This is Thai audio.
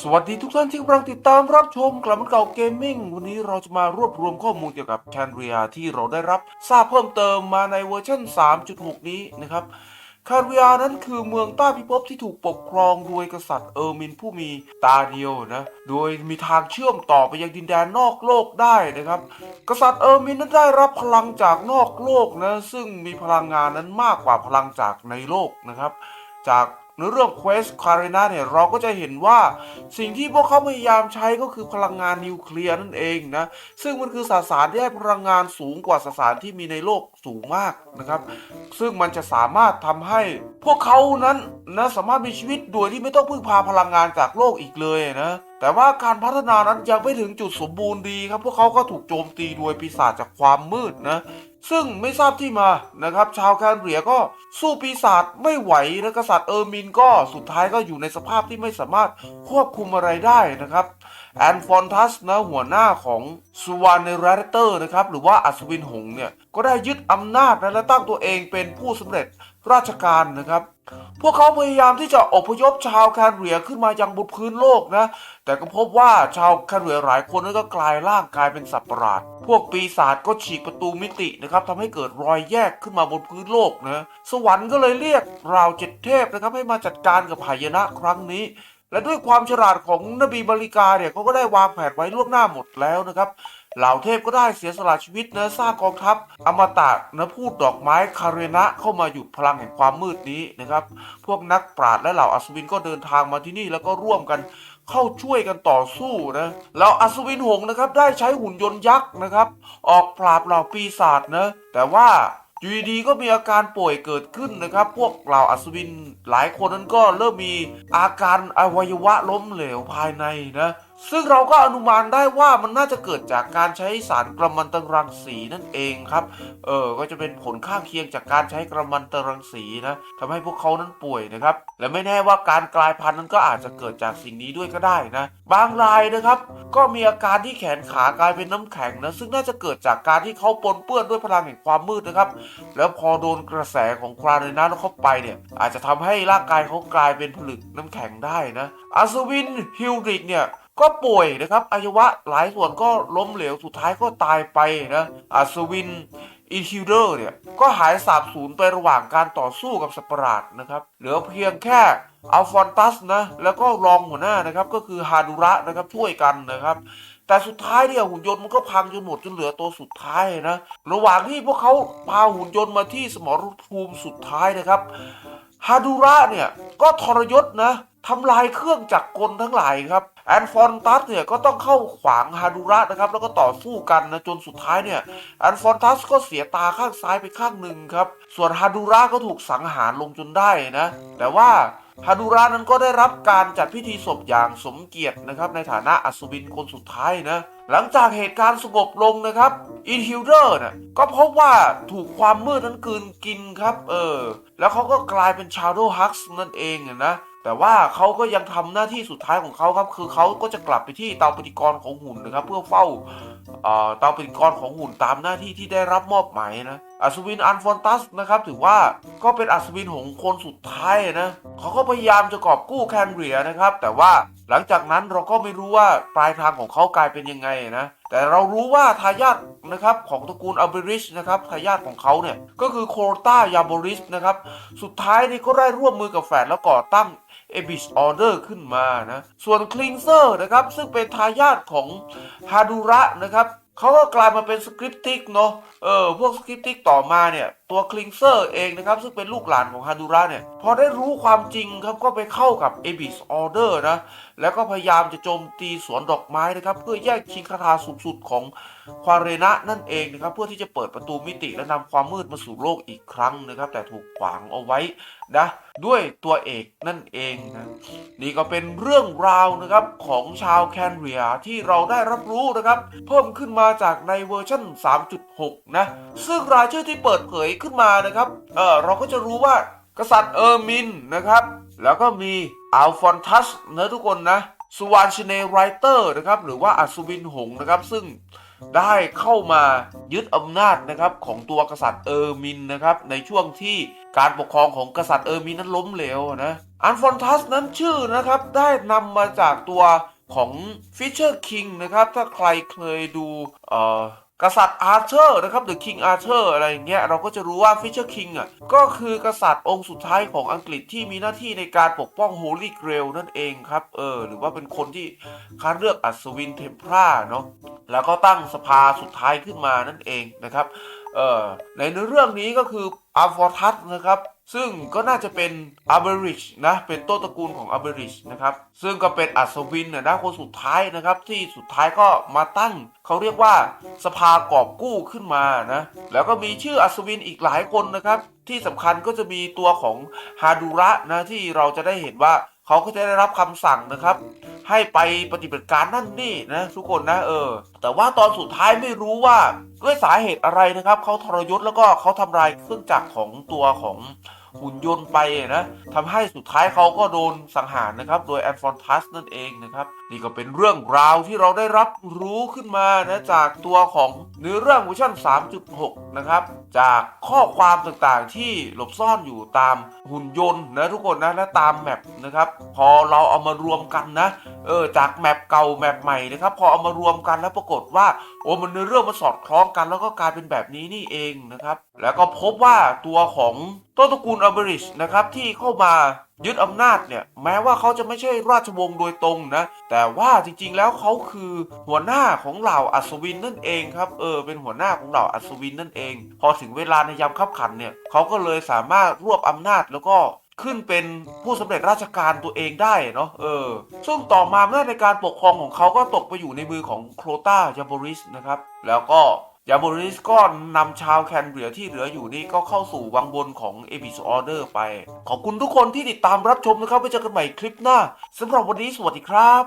สวัสดีทุกท่านที่กำลังติดตามรับชมกลับมาเก่าเกมมิ่งวันนี้เราจะมารวบรวมข้อมูลเกี่ยวกับแคนเรียที่เราได้รับทราบเพิ่มเติมมาในเวอร์ชัน3.6 นี้นะครับคนเรียนั้นคือเมืองใต้พิภพที่ถูกปกครองโดยกษัตริย์เออร์มินผู้มีตาเดียวนะ โดยมีทางเชื่อมต่อไปยังดินแดนนอกโลกได้นะครับ กษัตริย์เออร์มินนั้นได้รับพลังจากนอกโลกนะ ซึ่งมีพลังงานนั้นมากกว่าพลังจากในโลกนะครับ จาก ในเรื่อง Quest c a r e n a เนี่ยเราก็จะเห็นว่าสิ่งที่พวกเขาพยายามใช้ก็คือพลังงานนิวเคลียร์นั่นเองนะ ซึ่งมันคือสสารที่ให้พลังงานสูงกว่าสสารที่มีในโลกสูงมากนะครับ ซึ่งมันจะสามารถทำให้พวกเขานั้นนะสามารถมีชีวิตโดยที่ไม่ต้องพึ่งพาพลังงานจากโลกอีกเลยนะแต่ว่าการพัฒนานั้นยังไม่ถึงจุดสมบูรณ์ดีครับ พวกเขาก็ถูกโจมตีโดยปีศาจจากความมืดนะ ซึ่งไม่ทราบที่มานะครับ ชาวแคนเรียก็สู้ปีศาจไม่ไหวและกษัตริย์เออร์มินก็สุดท้ายก็อยู่ในสภาพที่ไม่สามารถควบคุมอะไรได้นะครับแอนฟอนทัสนะหัวหน้าของสวานเนเรเตอร์นะครับหรือว่าอัศวินหงเนี่ยก็ได้ยึดอำนาจนะและตั้งตัวเองเป็นผู้สำเร็จราชการนะครับ พวกเขาพยายามที่จะอพยพชาวแคนเรียขึ้นมายังบนพื้นโลกนะ แต่ก็พบว่าชาวแคนเรียหลายคนนั้นก็กลายร่างกายเป็นสัตว์ประหลาด พวกปีศาจก็ฉีกประตูมิตินะครับทำให้เกิดรอยแยกขึ้นมาบนพื้นโลกนะ สวรรค์ก็เลยเรียกราวเจ็ดเทพนะครับให้มาจัดการกับหายนะครั้งนี้ และด้วยความฉลาดของนบีบริกาเนี่ยเขาก็ได้วางแผนไว้ล่วงหน้าหมดแล้วนะครับ เหล่าเทพก็ได้เสียสละชีวิตเนะสร้างกองทัพ อมตะเนะพูดดอกไม้คาเรนะเข้ามาหยุดพลังแห่งความมืดนี้นะครับ พวกนักปราชญ์และเหล่าอัศวินก็เดินทางมาที่นี่แล้วก็ร่วมกันเข้าช่วยกันต่อสู้นะแล้วอัศวินหงนะครับได้ใช้หุ่นยนต์ยักษ์นะครับ ออกปราบเหล่าปีศาจนะแต่ว่าอยู่ดีๆก็มีอาการป่วยเกิดขึ้นนะครับ พวกเหล่าอัศวินหลายคนนั้นก็เริ่มมีอาการอวัยวะล้มเหลวภายในนะ ซึ่งเราก็อนุมานได้ว่ามันน่าจะเกิดจากการใช้สารกระมันตรังสีนั่นเองครับ เออก็จะเป็นผลข้างเคียงจากการใช้กระมันตรังสีนะทำให้พวกเขานั้นป่วยนะครับ และไม่แน่ว่าการกลายพันธุ์นั้นก็อาจจะเกิดจากสิ่งนี้ด้วยก็ได้นะ บางรายนะครับ ก็มีอาการที่แขนขากลายเป็นน้ำแข็งนะซึ่งน่าจะเกิดจากการที่เขาปนเปื้อนด้วยพลังแห่งความมืดนะครับ แล้วพอโดนกระแสของคราในนั้นเข้าไปเนี่ยอาจจะทำให้ร่างกายเขากลายเป็นผลึกน้ำแข็งได้นะอัศวินฮิลริกเนี่ย ก็ป่วยนะครับอวัยวะหลายส่วนก็ล้มเหลวสุดท้ายก็ตายไปนะอัศวินอินฮิลเดอร์เนี่ย ก็หายสาบสูญไประหว่างการต่อสู้กับสัประหลาดนะครับ เหลือเพียงแค่อัลฟอนตัสนะ แล้วก็รองหัวหน้านะครับก็คือฮาดูระนะครับช่วยกันนะครับแต่สุดท้ายเนี่ยหุ่นยนต์มันก็พังจนหมดจนเหลือตัวสุดท้ายนะ ระหว่างที่พวกเขาพาหุ่นยนต์มาที่สมรภูมิสุดท้ายนะครับฮาดูระเนี่ยก็ทรยศนะ ทำลายเครื่องจักรกลทั้งหลายครับแอนฟอนตัสเนี่ยก็ต้องเข้าขวางฮาดูระนะครับ แล้วก็ต่อสู้กันนะจนสุดท้ายเนี่ยแอนฟอนตัสก็เสียตาข้างซ้ายไปข้างหนึ่งครับ ส่วนฮาดูระก็ถูกสังหารลงจนได้นะ แต่ว่าฮาดูระนั้นก็ได้รับการจัดพิธีศพอย่างสมเกียรตินะครับ ในฐานะอัศวินคนสุดท้ายนะหลังจากเหตุการณ์สงบลงนะครับอินฮิลเดอร์น่ะก็พบว่าถูกความมืดนั้นกืนกินครับ เออ แล้วเขาก็กลายเป็นชาโดฮักส์นั่นเองนะ แต่ว่าเขาก็ยังทำหน้าที่สุดท้ายของเขาครับ คือเขาก็จะกลับไปที่เตาปฏิกรณ์ของหุ่นนะครับ เพื่อเฝ้าเตาปฏิกรณ์ของหุ่นตามหน้าที่ที่ได้รับมอบหมายนะ อัศวินอันฟอนตัสนะครับถือว่าก็เป็นอัศวินของคนสุดท้ายนะเขาก็พยายามจะกอบกู้แคนเรียนะครับ แต่ว่าหลังจากนั้นเราก็ไม่รู้ว่าปลายทางของเขากลายเป็นยังไงนะแต่เรารู้ว่าทายาทนะครับของตระกูลอัลเบริชนะครับทายาทของเขาเนี่ยก็คือโคตายาบริสนะครับสุดท้ายนี่ก็ได้ร่วมมือกับแฟนแล้วก่อตั้งเอบิสออเดอร์ขึ้นมานะส่วนคลิงเซอร์นะครับซึ่งเป็นทายาทของฮาดูระนะครับ เขาก็กลายมาเป็นสคริปติกเนาะเออพวกสคริปติกต่อมาเนี่ยตัวคลิงเซอร์เองนะครับ ซึ่งเป็นลูกหลานของฮาดูระเนี่ย พอได้รู้ความจริงครับก็ไปเข้ากับเอบิสออเดอร์นะ แล้วก็พยายามจะโจมตีสวนดอกไม้นะครับ เพื่อแย่งชิงคาถาสูงสุดของควาเรนะนั่นเองนะครับ เพื่อที่จะเปิดประตูมิติและนำความมืดมาสู่โลกอีกครั้งนะครับ แต่ถูกขวางเอาไว้นะด้วยตัวเอกนั่นเองนะนี่ก็เป็นเรื่องราวนะครับของชาวแคนเรียที่เราได้รับรู้นะครับ เพิ่มขึ้นมาจากในเวอร์ชัน3.6 นะ ซึ่งรายชื่อที่เปิดเผยขึ้นมานะครับเออเราก็จะรู้ว่ากษัตริย์เออร์มินนะครับ แล้วก็มีอัลฟอนทัสนะทุกคนนะสุวานชเนไรเตอร์นะครับหรือว่าอัศวินหงนะครับ ซึ่งได้เข้ามายึดอำนาจนะครับของตัวกษัตริย์เออร์มินนะครับในช่วงที่การปกครองของกษัตริย์เออร์มินนั้นล้มเหลวนะอันฟอนทัสนั้นชื่อนะครับได้นำมาจากตัว ของฟิชเชอร์คิงนะครับ ถ้าใครเคยดูเอ่อกษัตริย์อาร์เธอร์นะครับ The King Arthur อะไรอย่างเงี้ยเราก็จะรู้ว่าฟิชเชอร์คิงอะก็คือกษัตริย์องค์สุดท้ายของอังกฤษที่มีหน้าที่ในการปกป้อง Holy Grail นั่นเองครับเออหรือว่าเป็นคนที่คัดเลือกอัศวินเทมพลาเนาะแล้วก็ตั้งสภาสุดท้ายขึ้นมานั่นเองนะครับเออในเรื่องนี้ก็คืออาร์ฟอร์ทัสนะครับ ซึ่งก็น่าจะเป็นอาร์เบริชนะ เป็นต้นตระกูลของอาร์เบริชนะครับ ซึ่งก็เป็นอัศวินนะนะคนสุดท้ายนะครับ ที่สุดท้ายก็มาตั้ง เขาเรียกว่าสภากอบกู้ขึ้นมานะ แล้วก็มีชื่ออัศวินอีกหลายคนนะครับ ที่สำคัญก็จะมีตัวของฮาดูระนะ ที่เราจะได้เห็นว่าเขาก็จะได้รับคำสั่งนะครับ ให้ไปปฏิบัติการนั่นนี่นะทุกคนนะเออ แต่ว่าตอนสุดท้ายไม่รู้ว่าด้วยสาเหตุอะไรนะครับเขาทรยศแล้วก็เขาทำลายเครื่องจักรของตัวของหุ่นยนต์ไปนะทำให้สุดท้ายเขาก็โดนสังหารนะครับ โดยแอนฟอนทัสนั่นเองนะครับ นี่ก็เป็นเรื่องราวที่เราได้รับรู้ขึ้นมานะจากตัวของเนื้อเรื่องเวอร์ชัน3.6 นะครับ จากข้อความต่างๆที่หลบซ่อนอยู่ตามหุ่นยนต์นะทุกคนนะและตามแมปนะครับ พอเราเอามารวมกันนะ เออจากแมปเก่าแมปใหม่นะครับ พอเอามารวมกันแล้วปรากฏว่า โอ้มันเนื้อเรื่องมันสอดคล้องกันแล้วก็กลายเป็นแบบนี้นี่เองนะครับ แล้วก็พบว่าตัวของต้นตระกูลอัลเบริชนะครับที่เข้ามายึดอำนาจเนี่ยแม้ว่าเขาจะไม่ใช่ราชวงศ์โดยตรงนะ แต่ว่าจริงๆแล้วเขาคือหัวหน้าของเหล่าอัศวินนั่นเองครับเออเป็นหัวหน้าของเหล่าอัศวินนั่นเอง พอถึงเวลาในยามคับขันเนี่ยเขาก็เลยสามารถรวบอำนาจแล้วก็ ขึ้นเป็นผู้สำเร็จราชการตัวเองได้เนาะเออ ซึ่งต่อมาอำนาจในการปกครองของเขาก็ตกไปอยู่ในมือของโครตายาโบริสนะครับ แล้วก็ยาโบริสก็นำชาวแคนเบรียที่เหลืออยู่นี่ก็เข้าสู่วังบนของเอพิสออเดอร์ไป ขอบคุณทุกคนที่ติดตามรับชมนะครับไว้เจอกันใหม่คลิปหน้าสำหรับวันนี้สวัสดีครับ